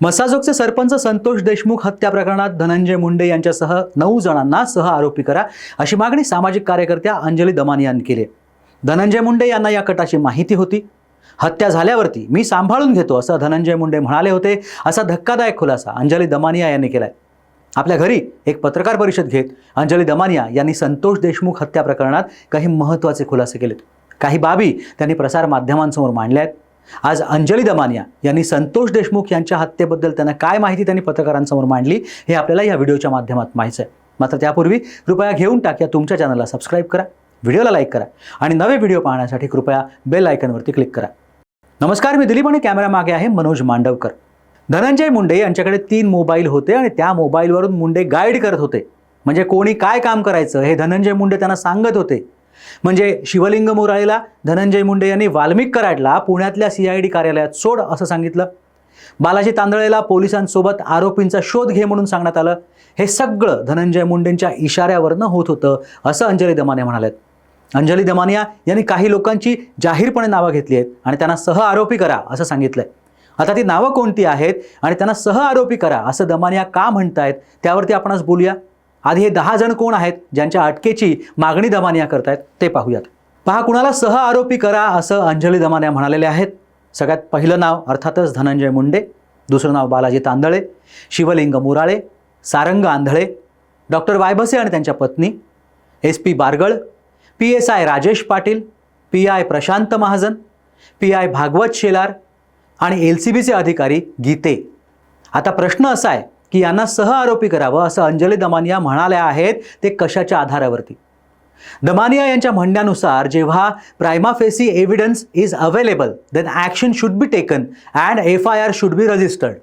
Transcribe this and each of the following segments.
मसाजोगचे सरपंच संतोष देशमुख हत्या प्रकरणात धनंजय मुंडे यांच्यासह नऊ जणांना सह आरोपी करा अशी मागणी सामाजिक कार्यकर्त्या अंजली दमानी यांनी केली धनंजय मुंडे यांना या कटाची माहिती होती. हत्या झाल्यावरती मी सांभाळून घेतो असं धनंजय मुंडे म्हणाले होते असा धक्कादायक खुलासा अंजली दमानिया यांनी केलाय. आपल्या घरी एक पत्रकार परिषद घेत अंजली दमानिया यांनी संतोष देशमुख हत्या प्रकरणात काही महत्त्वाचे खुलासे केलेत. काही बाबी त्यांनी प्रसार माध्यमांसमोर मांडल्या आहेत आज अंजली दमानिया यांनी संतोष देशमुख यांच्या हत्येबद्दल त्यांना काय माहिती त्यांनी पत्रकारांसमोर मांडली हे आपल्याला या व्हिडिओच्या माध्यमात माहिती आहे. मात्र त्यापूर्वी कृपया घेऊन टाक्या तुमच्या चॅनलला सबस्क्राईब करा व्हिडिओला लाईक करा आणि नवे व्हिडिओ पाहण्यासाठी कृपया बेल आयकनवरती क्लिक करा. नमस्कार मी दिलीप आणि कॅमेरा मागे आहे मनोज मांडवकर. धनंजय मुंडे यांच्याकडे तीन मोबाईल होते आणि त्या मोबाईलवरून मुंडे गाईड करत होते. म्हणजे कोणी काय काम करायचं हे धनंजय मुंडे त्यांना सांगत होते. म्हणजे शिवलिंग मुराळीला धनंजय मुंडे यांनी वाल्मिक कराडला पुण्यातल्या सी आय डी कार्यालयात सोड असं सांगितलं. बालाजी तांदळेला पोलिसांसोबत आरोपींचा शोध घे म्हणून सांगण्यात आलं. हे सगळं धनंजय मुंडेंच्या इशाऱ्यावरनं होत होतं असं अंजली दमाने म्हणाल्यात. अंजली दमानिया यांनी काही लोकांची जाहीरपणे नावं घेतली आहेत आणि त्यांना सह आरोपी करा असं सांगितलंय. आता ती नावं कोणती आहेत आणि त्यांना सह आरोपी करा असं दमानिया का म्हणतायत त्यावरती आपणच बोलूया. आधी हे दहा जण कोण आहेत ज्यांच्या अटकेची मागणी दमानिया करतायत ते पाहूयात. पहा कुणाला सह आरोपी करा असं अंजली दमानिया म्हणालेले आहेत. सगळ्यात पहिलं नाव अर्थातच धनंजय मुंडे दुसरं नाव बालाजी तांदळे शिवलिंग मुराळे सारंग आंधळे डॉक्टर वायभसे आणि त्यांच्या पत्नी S P Bargal P S I Rajesh Patil P I Prashant Mahajan P I Bhagwat Shelar आणि एल सी बीचे अधिकारी गीते. आता प्रश्न असा आहे की यांना सह आरोपी करावं असं अंजली दमानिया म्हणाल्या आहेत ते कशाच्या आधारावरती? दमानिया यांच्या म्हणण्यानुसार जेव्हा prima facie evidence is available then action should be taken and F I R should be registered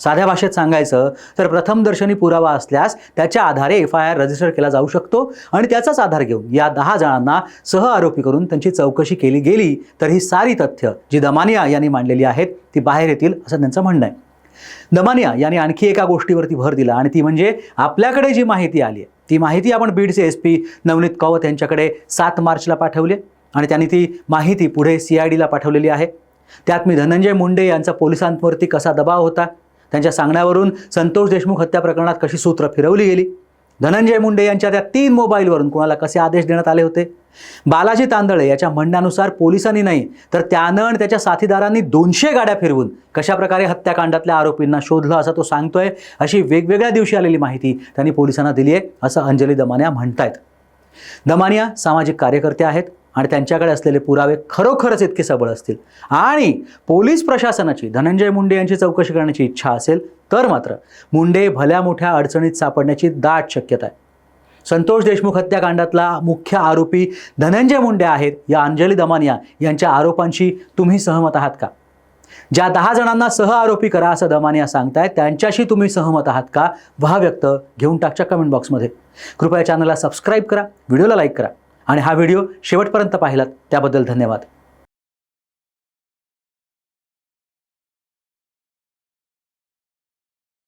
साध्या भाषेत सांगायचं तर प्रथमदर्शनी पुरावा असल्यास त्याच्या आधारे एफ आय आर रजिस्टर केला जाऊ शकतो आणि त्याचाच आधार घेऊन या दहा जणांना सह आरोपी करून त्यांची चौकशी केली गेली तर ही सारी तथ्य जी दमानिया यांनी मांडलेली आहेत ती बाहेर येतील असं त्यांचं म्हणणं आहे. दमानिया यांनी आणखी एका गोष्टीवरती भर दिला आणि ती म्हणजे आपल्याकडे जी माहिती आली आहे ती माहिती आपण बीडचे एस पी नवनीत कौत यांच्याकडे सात मार्चला पाठवली आणि त्यांनी ती माहिती पुढे सी आय डीला पाठवलेली आहे. त्यात मी धनंजय मुंडे यांचा पोलिसांवरती कसा दबाव होता त्यांच्या सांगण्यावरून संतोष देशमुख हत्या प्रकरणात कशी सूत्र फिरवली गेली धनंजय मुंडे यांच्या त्या तीन मोबाईलवरून कोणाला कसे आदेश देण्यात आले होते? बालाजी तांदळे याच्या म्हणण्यानुसार पोलिसांनी नाही तर त्यानं आणि त्याच्या साथीदारांनी दोनशे गाड्या फिरवून कशाप्रकारे हत्याकांडातल्या आरोपींना शोधलं असं तो सांगतोय अशी वेगवेगळ्या दिवशी आलेली माहिती त्यांनी पोलिसांना दिली आहे असं अंजली दमानिया म्हणतायत. दमानिया सामाजिक कार्यकर्ते आहेत आणि त्यांच्याकडे असलेले पुरावे खरोखरच इतके सबळ असतील. आणि पोलीस प्रशासनाची धनंजय मुंडे यांची चौकशी करण्याची इच्छा असेल तर मात्र मुंडे भल्या मोठ्या अडचणीत सापडण्याची दाट शक्यता आहे. संतोष देशमुख हत्याकांडातला मुख्य आरोपी धनंजय मुंडे आहेत या अंजली दमानिया यांच्या आरोपांशी तुम्ही सहमत आहात का? ज्या दहा जणांना सह आरोपी करा असं दमानिया सांगतायत त्यांच्याशी तुम्ही सहमत आहात का? व्हा व्यक्त घेऊन टाकच्या कमेंट बॉक्समध्ये कृपया चॅनलला सबस्क्राईब करा व्हिडिओला लाईक करा. आणि हा व्हिडिओ शेवटपर्यंत पाहिलात त्याबद्दल धन्यवाद.